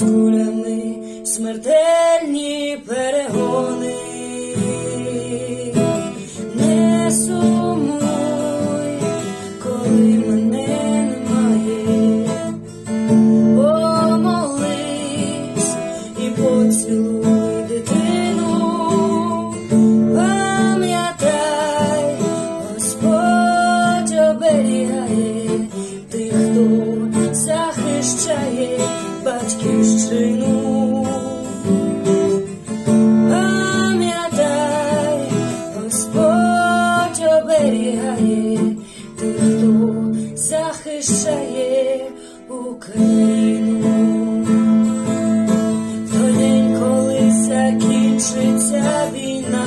sous Оберігає тих, хто захищає Україну. Той день, коли закінчиться війна,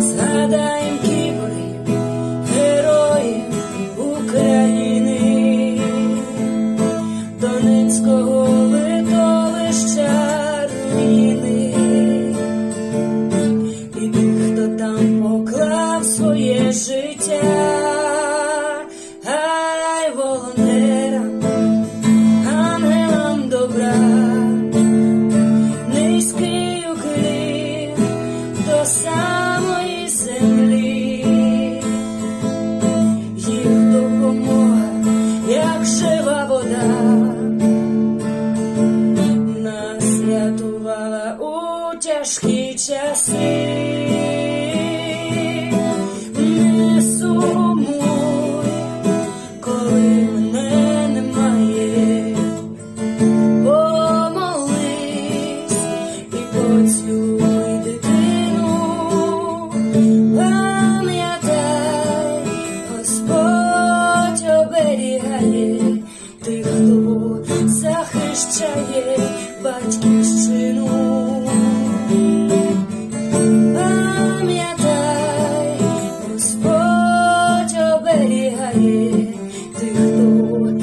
згадаєм кіборів, героїв України, Донецького жива вода, нас рятувала у тяжкі часи. Господь оберігає тих, хто захищає